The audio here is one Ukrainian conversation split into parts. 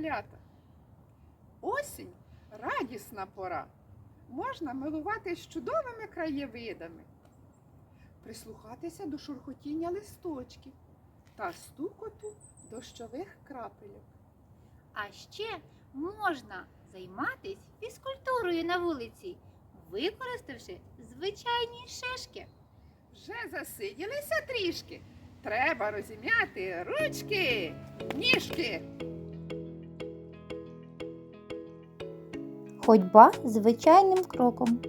малята. Осінь радісна пора. Можна милуватись чудовими краєвидами, прислухатися до шурхотіння листочків та стукоту дощових крапельок. А ще можна займатися фізкультурою на вулиці, використавши звичайні шишки. Вже засиділися трішки. Треба розім'яти ручки, ніжки. Ходьба звичайним кроком.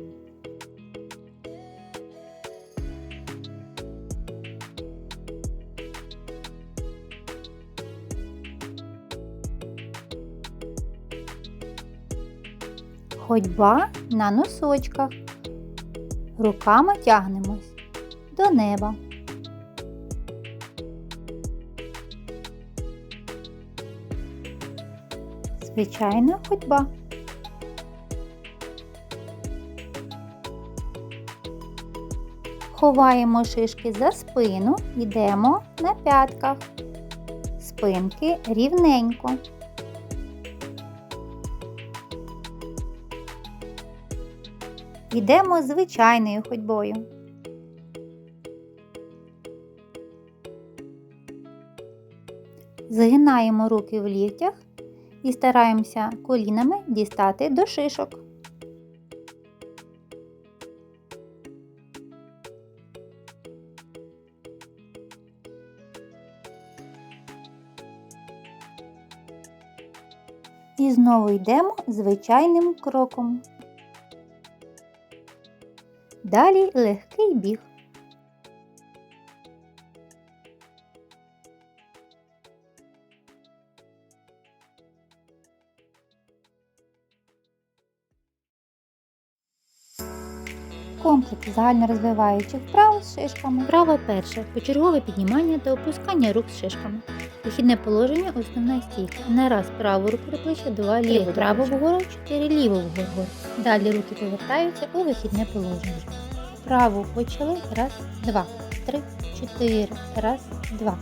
Ходьба на носочках. Руками тягнемось до неба. Звичайна ходьба. Ховаємо шишки за спину, йдемо на п'ятках. Спинки рівненько. Йдемо звичайною ходьбою. Згинаємо руки в ліктях і стараємося колінами дістати до шишок. І знову йдемо звичайним кроком. Далі легкий біг. Комплекс загальнорозвиваючих вправ з шишками. Вправа перша. Почергове піднімання та опускання рук з шишками. Вихідне положення, основна стійка. На раз праву руку до плеча, два ліву, право вгору, чотири ліву вгору. Далі руки повертаються у вихідне положення. Праву почали. Раз, два, три, чотири. Раз, два,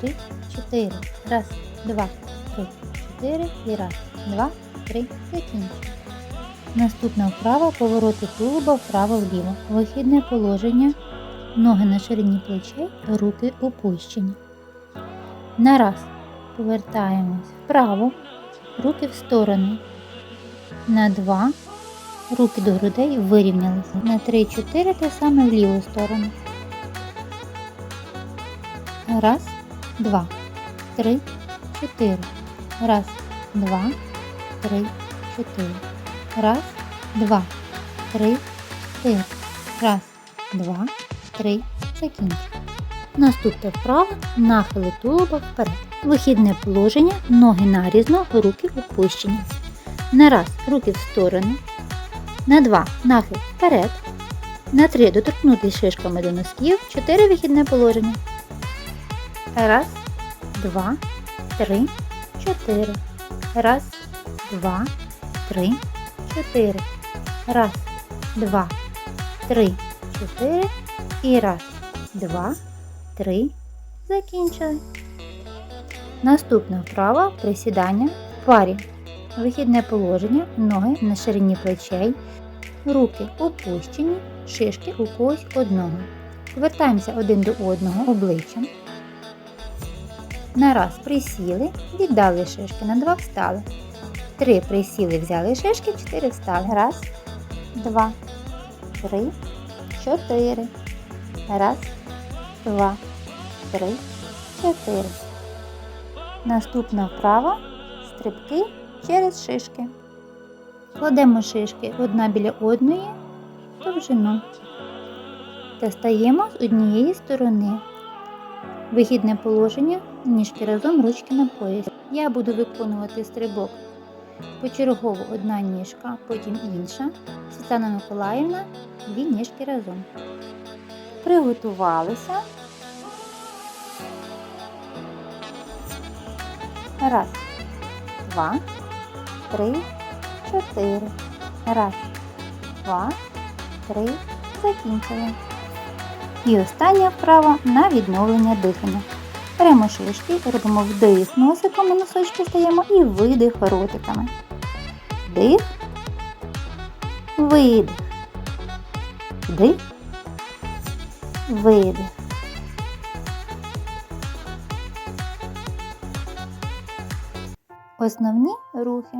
три, чотири. Раз, два, три, чотири. І раз, два, три. Закінчуємо. Наступна вправа повороти тулуба вправо-вліво. Вихідне положення. Ноги на ширині плечей, руки опущені. На раз повертаємось вправо, руки в сторону. На два руки до грудей вирівнялися. На 3-4 те саме в ліву сторону. Раз, два, три, чотири. Раз, два, три, чотири. Раз, два, три, чотири. Раз, два, три. Закінчуємо. Наступна вправа нахили тулуба вперед. Вихідне положення, ноги нарізно, руки опущені. На раз руки в сторону. На два нахил вперед. На три доторкнутися шишками до носків. Чотири вихідне положення. Раз, два, три, чотири. Раз, два, три, чотири. Раз, два, три, чотири. І раз, два, три. Закінчили. Наступна вправа присідання в парі. Вихідне положення, ноги на ширині плечей, руки опущені, шишки у когось одного. Повертаємося один до одного обличчям. На раз присіли, віддали шишки, на два встали. Три присіли, взяли шишки, чотири встали. Раз, два, три, чотири. Раз, два, три, чотири. Наступна вправа стрибки через шишки. Кладемо шишки одна біля одної довжину та стаємо з однієї сторони. Вихідне положення, ніжки разом, ручки на пояс. Я буду виконувати стрибок почергово одна ніжка, потім інша. Світлана Миколаївна, дві ніжки разом. Приготувалися. Раз, два, три, чотири. Раз, два, три. Закінчили. І остання вправа на відновлення дихання. Беремо шишки, робимо вдих носиком носочки стаємо і видих ротиками. Вдих, видих. Вдих, видих. Основні рухи.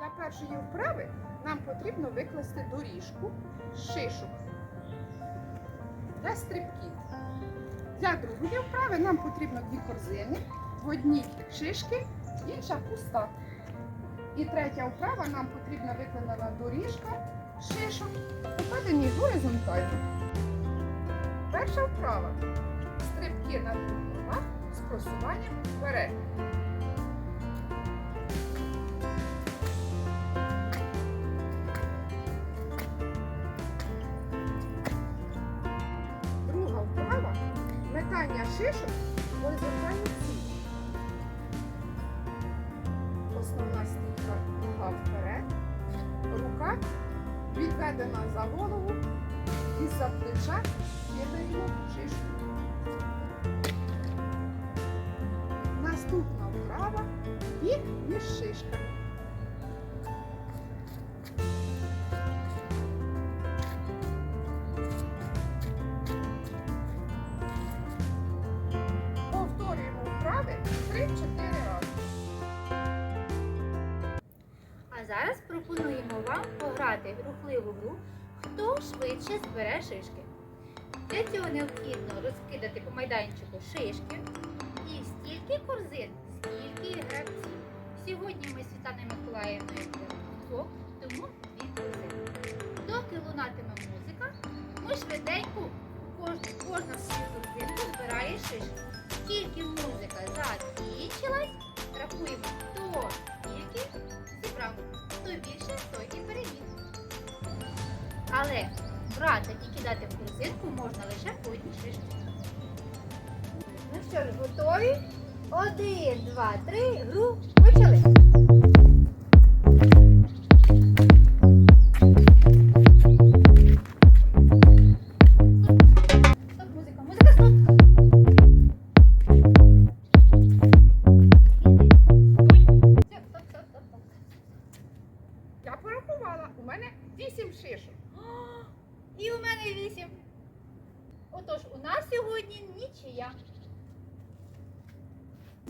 Для першої вправи нам потрібно викласти доріжку шишок для стрибків. Для другої вправи нам потрібно дві корзини, в одній шишки, інша пуста. І третя вправа нам потрібна викладена доріжка шишок, покладені горизонтально. Перша вправа стрибки на двох ногах з просуванням вперед. Шишок в горизонтальній цілі. Основна стійка нога вперед, рука відведена за голову і за плеча кидаємо шишку. Наступна вправа біг між шишками. Зараз пропонуємо вам пограти рухливу гру Хто швидше збере шишки. Для цього необхідно розкидати по майданчику шишки і стільки корзин, скільки гравців. Сьогодні ми Світланою Миколаївною двох, тому дві корзини. Доки лунатиме музика, ми швиденько кожна свою корзинку збирає шишки. Тільки Але брати і кидати в корзинку можна лише по одній шишці. Ну що ж, готові? Один, два, три, гру почали.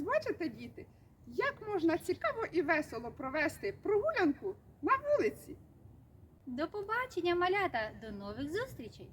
Бачите, діти, як можна цікаво і весело провести прогулянку на вулиці? До побачення, малята! До нових зустрічей!